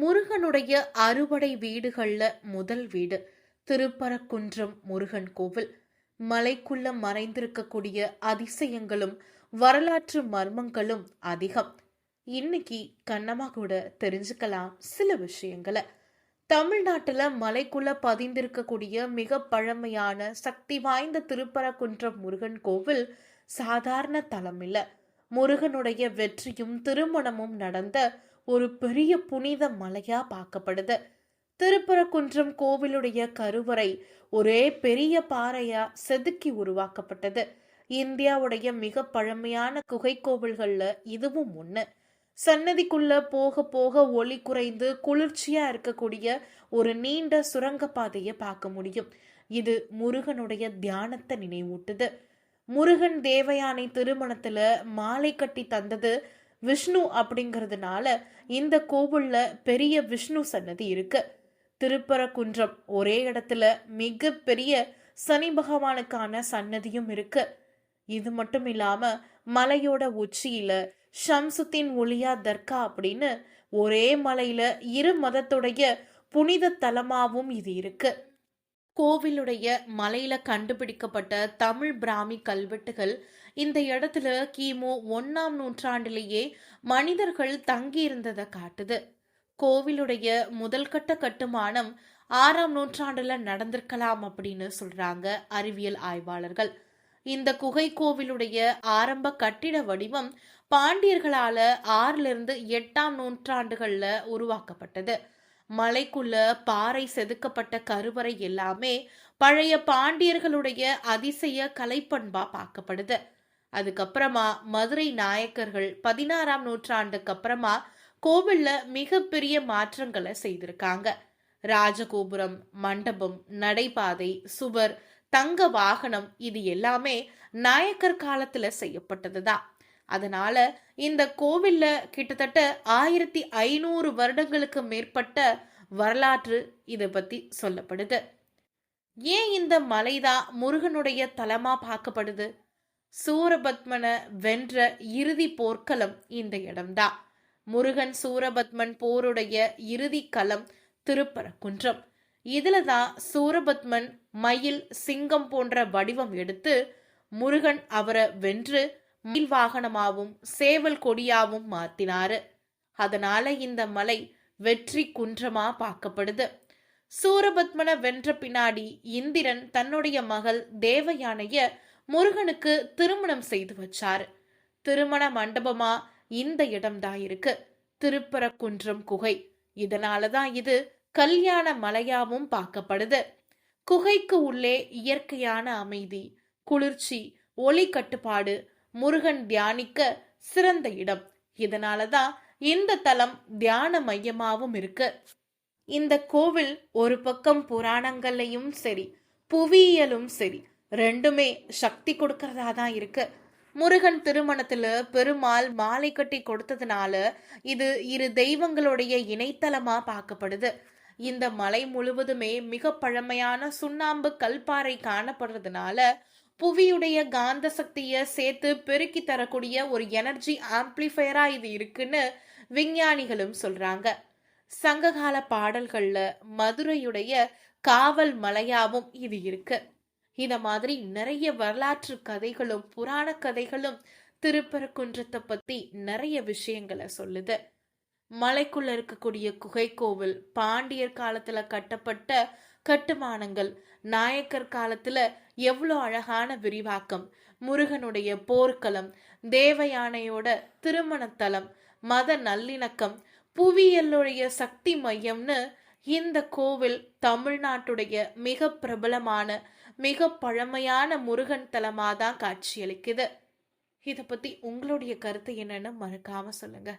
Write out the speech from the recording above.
முருகனுடைய அறுபடை வீடுகள்ல முதல் வீடு திருப்பரக்குன்றம் முருகன் கோவில். மலைக்குள்ள மறைந்திருக்கக்கூடிய அதிசயங்களும் வரலாற்று மர்மங்களும் அதிகம். இன்னைக்கு கண்ணமா கூட தெரிஞ்சுக்கலாம் சில விஷயங்களை. தமிழ்நாட்டுல மலைக்குள்ள பதிந்திருக்கக்கூடிய மிக பழமையான சக்தி வாய்ந்த திருப்பரக்குன்றம் முருகன் கோவில் சாதாரண தலம் இல்ல. முருகனுடைய வெற்றியும் திருமணமும் நடந்த ஒரு பெரிய புனித மலையா பார்க்கப்படுது. திருப்பரக்குன்றம் கோவிலுடைய கருவறை ஒரே பெரிய பாறையா செதுக்கி உருவாக்கப்பட்டது. இந்தியாவுடைய மிக பழமையான குகை கோவில்கள்ல இதுவும் ஒண்ணு. சன்னதிக்குள்ள போக போக ஒளி குறைந்து குளிர்ச்சியா இருக்கக்கூடிய ஒரு நீண்ட சுரங்கப்பாதையை பார்க்க முடியும். இது முருகனுடைய தியானத்தை நினைவூட்டுது. முருகன் தேவயானை திருமணத்துல மாலை கட்டி தந்தது விஷ்ணு அப்படிங்கிறதுனால இந்த கோவில்ல பெரிய விஷ்ணு சன்னதி இருக்கு. திருப்பரக்குன்றம் ஒரே இடத்துல மிக பெரிய சனி பகவானுக்கான சன்னதியும் இருக்கு. இது மட்டும் இல்லாம மலையோட உச்சியில ஷம்சுத்தின் ஒளியா தர்கா அப்படின்னு ஒரே மலையில இரு மதத்துடைய புனித தலமாவும் இது இருக்கு. கோவிலுடைய மலையில கண்டுபிடிக்கப்பட்ட தமிழ் பிராமி கல்வெட்டுகள் இந்த இடத்துல கிமு ஒன்னாம் நூற்றாண்டிலேயே மனிதர்கள் தங்கி இருந்ததை காட்டுது. கோவிலுடைய முதல் கட்ட கட்டுமானம் ஆறாம் நூற்றாண்டுல நடந்திருக்கலாம் அப்படின்னு சொல்றாங்க அறிவியல் ஆய்வாளர்கள். இந்த குகை கோவிலுடைய ஆரம்ப கட்டிட வடிவம் பாண்டியர்களால ஆறிலிருந்து எட்டாம் நூற்றாண்டுகள்ல உருவாக்கப்பட்டது. மலைக்குள்ள பாறை செதுக்கப்பட்ட கருவறை எல்லாமே பழைய பாண்டியர்களுடைய அதிசய கலைப்பண்பா பார்க்கப்படுது. அதுக்கப்புறமா மதுரை நாயக்கர்கள் பதினாறாம் நூற்றாண்டுக்கு அப்புறமா கோவில்ல மிகப்பெரிய மாற்றங்களை செய்திருக்காங்க. ராஜகோபுரம் மண்டபம் நடைபாதை சுவர் தங்க வாகனம் இது எல்லாமே நாயக்கர் காலத்துல செய்யப்பட்டதுதான். அதனால இந்த கோவில்ல கிட்டத்தட்ட ஆயிரத்தி ஐநூறு வருடங்களுக்கு மேற்பட்ட வரலாற்று இதை பத்தி சொல்லப்படுது. ஏன் இந்த மலைதான் முருகனுடைய தலமா பார்க்கப்படுது? சூரபத்மனை வென்ற இறுதி போர்க்களம் இந்த இடம்தான் முருகன் சூரபத்மன் போருடைய இறுதி களம் திருப்பரக்குன்றம் இதுல தான் சூரபத்மன் மயில் சிங்கம் போன்ற வடிவம் எடுத்து முருகன் அவரை வென்று மயில் வாகனமாவும் சேவல் கொடியாவும் மாத்தினாரு. அதனால இந்த மலை வெற்றி குன்றமா பார்க்கப்படுது. சூரபத்மனை வென்ற பின்னாடி இந்திரன் தன்னுடைய மகள் தேவயானைய முருகனுக்கு திருமணம் செய்து வச்சாரு. திருமண மண்டபமா இந்த இடம்தான் இருக்கு திருப்பரக்குன்றம் குகை. இதனாலதான் இது கல்யாண மலையாவும் பார்க்கப்படுது. குகைக்கு உள்ளே இயற்கையான அமைதி குளிர்ச்சி ஒளி கட்டுப்பாடு முருகன் தியானிக்க சிறந்த இடம். இதனாலதான் இந்த தலம் தியான மையமாகவும் இருக்கு. இந்த கோவில் ஒரு பக்கம் புராணங்களையும் சரி புவியியலும் சரி ரெண்டுமே சக்தி கொடுக்கறதா தான் இருக்கு. முருகன் திருமணத்துல பெருமாள் மாலை கட்டி கொடுத்ததுனால இது இரு தெய்வங்களுடைய இணைத்தலமா பார்க்கப்படுது. இந்த மலை முழுவதுமே மிக பழமையான சுண்ணாம்பு கல்பாறை காணப்படுறதுனால புவியுடைய காந்த சக்தியை சேர்த்து பெருக்கி தரக்கூடிய ஒரு எனர்ஜி ஆம்பிளிஃபையரா இது இருக்குன்னு விஞ்ஞானிகளும் சொல்றாங்க. சங்ககால பாடல்கள்ல மதுரையுடைய காவல் மலையாவும் இது இருக்கு. இத மாதிரி நிறைய வரலாற்று கதைகளும் புராண கதைகளும் திருப்பரக்குன்றத்தை பத்தி நிறைய விஷயங்களை சொல்லுது. மலைக்குள்ள இருக்கக்கூடிய குகை கோவில் பாண்டியர் காலத்துல கட்டப்பட்ட கட்டுமானங்கள். நாயக்கர் காலத்துல எவ்வளோ அழகான விரிவாக்கம். முருகனுடைய போர்க்களம் தேவயானையோட திருமணத்தலம் மத நல்லிணக்கம் புவியலுடைய சக்தி மையம்னு இந்த கோவில் தமிழ்நாட்டுடைய மிக பிரபலமான மிக பழமையான முருகன் தலமாக தான் காட்சியளிக்குது. இதை பத்தி உங்களுடைய கருத்து என்னன்னு மறக்காம சொல்லுங்க.